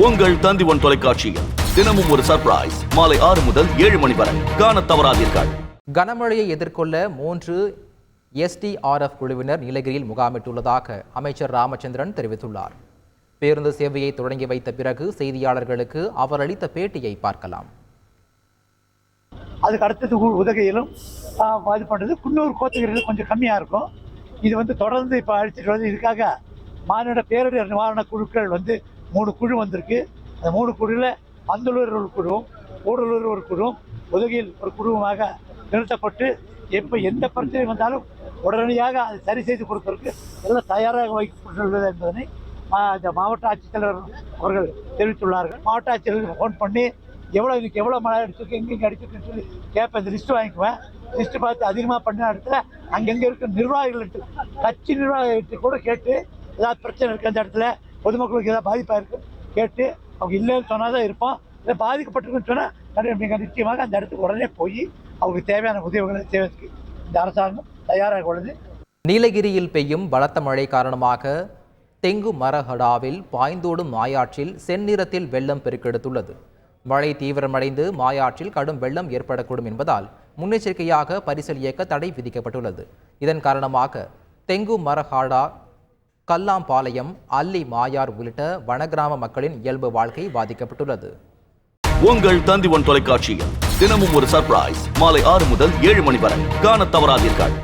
உங்கள் தந்திவன் தொலைக்காட்சியில் தினமும் ஒரு சர்ப்ரைஸ் மாலை ஆறு முதல் ஏழு மணி வரை. காணத் தவறாதீர்கள். கனமழையை எதிர்கொள்ள மூன்று எஸ்டிஆர்எஃப் குழுவினர் நீலகிரியில் முகாமிட்டுள்ளதாக அமைச்சர் ராமச்சந்திரன் தெரிவித்துள்ளார். பேருந்து சேவையை தொடங்கி வைத்த பிறகு செய்தியாளர்களுக்கு அவர் அளித்த பேட்டியை பார்க்கலாம். அதுக்கு அடுத்தது உதகையிலும் இது பண்ணுறது குன்னூர் கோத்தகிரியில் கொஞ்சம் கம்மியாக இருக்கும். இது வந்து தொடர்ந்து இப்போ அழிச்சிட்டு வந்து இதுக்காக மாநில பேரிடர் நிவாரண குழுக்கள் வந்து மூணு குழு வந்திருக்கு. அந்த மூணு குழுவில் பந்தலூர் ஒரு குழுவும் கூடலூர் ஒரு குழுவும் உதகையில் ஒரு குழுவுமாக நிறுத்தப்பட்டு எப்போ எந்த பிரச்சனை வந்தாலும் உடனடியாக அதை சரி செய்து கொடுப்பதற்கு எல்லாம் தயாராக வைக்கப்பட்டுள்ளது என்பதனை மா- இந்த மாவட்ட ஆட்சித்தலைவர் அவர்கள் தெரிவித்துள்ளார்கள். மாவட்ட ஆட்சியர்களுக்கு ஃபோன் பண்ணி எவ்வளோ இதுக்கு எவ்வளோ மழை அடிச்சிருக்கு எங்கெங்கே அடிச்சிருக்குன்னு சொல்லி கேட்பேன் இந்த லிஸ்ட்டு வாங்கிக்குவேன். லிஸ்ட்டு பார்த்து அதிகமாக பண்ண இடத்துல அங்கங்கே இருக்க நிர்வாகிகள்கிட்ட கட்சி நிர்வாகிகள்கிட்ட கூட கேட்டு ஏதாவது பிரச்சனை இருக்குது அந்த இடத்துல பொதுமக்களுக்கு ஏதாவது பாதிப்பாக இருக்கு? கேட்டு அவங்க இல்லைன்னு சொன்னால் தான் இருப்போம் இல்லை பாதிக்கப்பட்டிருக்குன்னு சொன்னால் மிக நிச்சயமாக அந்த இடத்துக்கு உடனே போய் அவங்களுக்கு தேவையான உதவிகளை செய்வதற்கு இந்த அரசாங்கம் தயாராக உள்ளது. நீலகிரியில் பெய்யும் பலத்த மழை காரணமாக தெங்கு மரஹடாவில் பாய்ந்தோடும் மாயாற்றில் செந்நிறத்தில் வெள்ளம் பெருக்கெடுத்துள்ளது. மழை தீவிரமடைந்து மாயாற்றில் கடும் வெள்ளம் ஏற்படக்கூடும் என்பதால் முன்னெச்சரிக்கையாக பரிசல் இயக்க தடை விதிக்கப்பட்டுள்ளது. இதன் காரணமாக தெங்கு மரஹாடா கல்லாம்பாளையம் அல்லி மாயார் உள்ளிட்ட வனகிராம மக்களின் இயல்பு வாழ்க்கை பாதிக்கப்பட்டுள்ளது. உங்கள் தந்தி ஒன் தொலைக்காட்சியில் தினமும் ஒரு சர்ப்ரைஸ் மாலை ஆறு முதல் ஏழு மணி வரை. காண தவறாதீர்கள்.